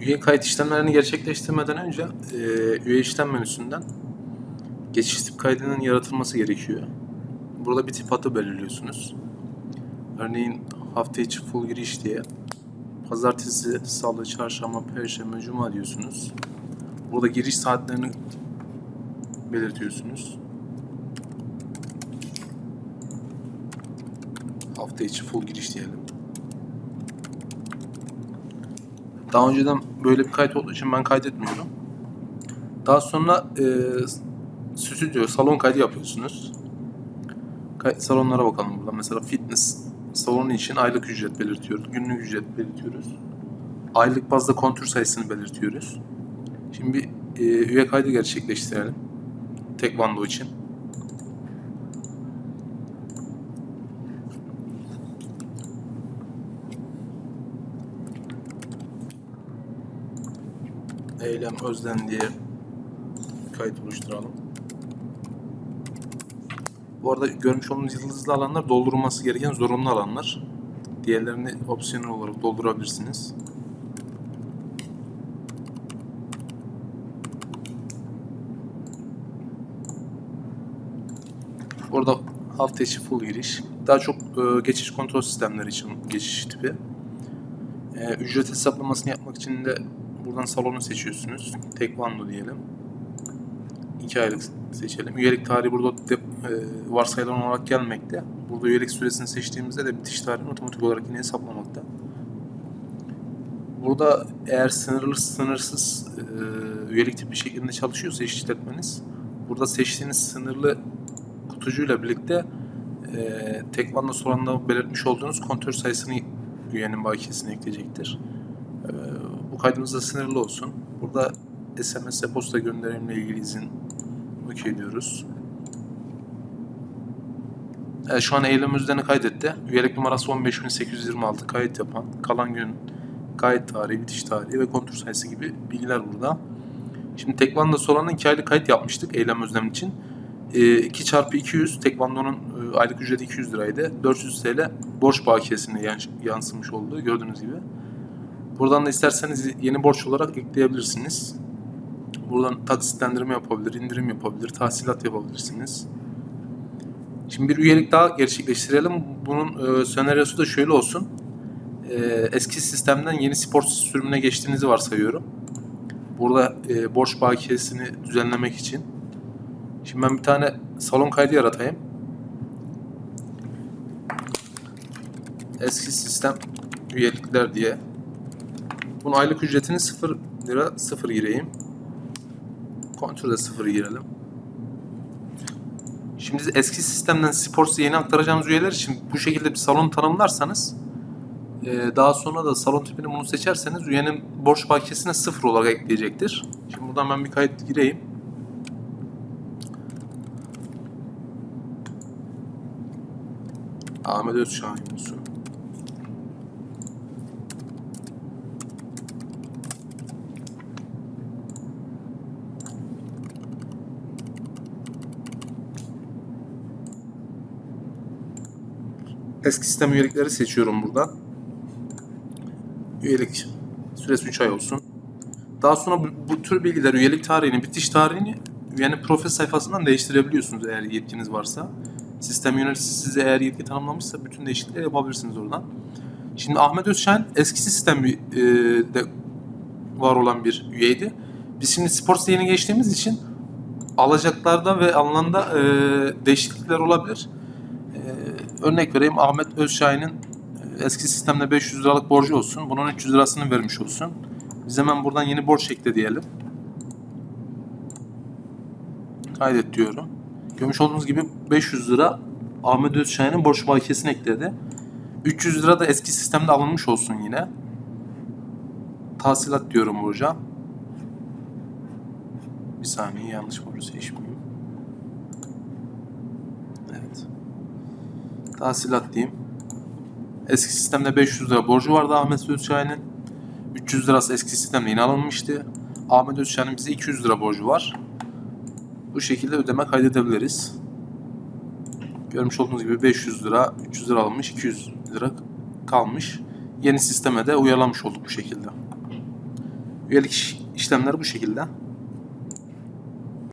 Üye kayıt işlemlerini gerçekleştirmeden önce e, üye işlem menüsünden geçiş tip kaydının yaratılması gerekiyor. Burada bir tip adı belirliyorsunuz. Örneğin hafta içi full giriş diye pazartesi, salı, çarşamba, perşembe, cuma diyorsunuz. Burada giriş saatlerini belirtiyorsunuz. Hafta içi full giriş diyelim. Daha önceden böyle bir kayıt olduğu için ben kaydetmiyorum. Daha sonra e, stüdyo, salon kaydı yapıyorsunuz. Kay- salonlara bakalım burada. Mesela fitness salonu için aylık ücret belirtiyoruz. Günlük ücret belirtiyoruz. Aylık bazda kontür sayısını belirtiyoruz. Şimdi bir e, üye kaydı gerçekleştirelim. Tekvando için. Eylem Özden diye kayıt oluşturalım. Bu arada görmüş olduğunuz yıldızlı alanlar doldurulması gereken zorunlu alanlar. Diğerlerini opsiyonel olarak doldurabilirsiniz. Orada hafta içi full giriş. Daha çok e, geçiş kontrol sistemleri için geçiş tipi. E, ücret hesaplamasını yapmak için de buradan salonu seçiyorsunuz. Tekvando diyelim. 2 aylık seçelim. Üyelik tarihi burada de, e, varsayılan olarak gelmekte. Burada üyelik süresini seçtiğimizde de bitiş tarihini otomatik olarak yine hesaplamakta. Burada eğer sınırlı sınırsız e, üyelik tipi şeklinde çalışıyorsa işletmeniz burada seçtiğiniz sınırlı kutucuyla birlikte e, Tekvando sorununda belirtmiş olduğunuz kontör sayısını üyenin bakiyesine ekleyecektir. E, bu kaydımız da sınırlı olsun. Burada SMS e-posta gönderimle ilgili izin okey diyoruz. Evet, şu an eylem özlerini kaydetti. Üyelik numarası 15826 kayıt yapan, kalan gün kayıt tarihi, bitiş tarihi ve kontür sayısı gibi bilgiler burada. Şimdi Tekvando'da Solana 2 aylık kayıt yapmıştık eylem özlem için. E, 2 çarpı 200 Tekvando'nun e, aylık ücreti 200 liraydı. 400 TL borç bakiyesine yan- yansımış oldu gördüğünüz gibi. Buradan da isterseniz yeni borç olarak ekleyebilirsiniz. Buradan taksitlendirme yapabilir, indirim yapabilir, tahsilat yapabilirsiniz. Şimdi bir üyelik daha gerçekleştirelim. Bunun e, senaryosu da şöyle olsun. E, eski sistemden yeni spor sürümüne geçtiğinizi varsayıyorum. Burada e, borç bakiyesini düzenlemek için. Şimdi ben bir tane salon kaydı yaratayım. Eski sistem üyelikler diye. Bunun aylık ücretini 0 lira 0 gireyim. Kontrolde 0 girelim. Şimdi eski sistemden Sports'a yeni aktaracağımız üyeler için bu şekilde bir salon tanımlarsanız e, daha sonra da salon tipini bunu seçerseniz üyenin borç bakiyesine 0 olarak ekleyecektir. Şimdi buradan ben bir kayıt gireyim. Ahmet Özşahin. Eski sistem üyelikleri seçiyorum buradan. Üyelik süresi 3 ay olsun. Daha sonra bu, bu tür bilgiler üyelik tarihini, bitiş tarihini üyenin profil sayfasından değiştirebiliyorsunuz eğer yetkiniz varsa. Sistem yöneticisi size eğer yetki tanımlamışsa bütün değişiklikleri yapabilirsiniz oradan. Şimdi Ahmet Özşahin eski sistem e, var olan bir üyeydi. Biz şimdi Sports'a yeni geçtiğimiz için alacaklarda ve alınanda e, değişiklikler olabilir. Örnek vereyim Ahmet Özşahin'in e, eski sistemde 500 liralık borcu olsun. Bunun 300 lirasını vermiş olsun. Biz hemen buradan yeni borç ekle diyelim. Kaydet diyorum. Görmüş olduğunuz gibi 500 lira Ahmet Özşahin'in borç bakiyesini ekledi. 300 lira da eski sistemde alınmış olsun yine. Tahsilat diyorum hocam. Bir saniye yanlış borcu seçmeyeyim. Evet. Tahsilat diyeyim. Eski sistemde 500 lira borcu vardı Ahmet Özşahin'in. 300 lirası eski sistemde yine alınmıştı. Ahmet Özşahin'in bize 200 lira borcu var. Bu şekilde ödeme kaydedebiliriz. Görmüş olduğunuz gibi 500 lira, 300 lira alınmış, 200 lira kalmış. Yeni sisteme de uyarlamış olduk bu şekilde. Üyelik iş- işlemleri bu şekilde.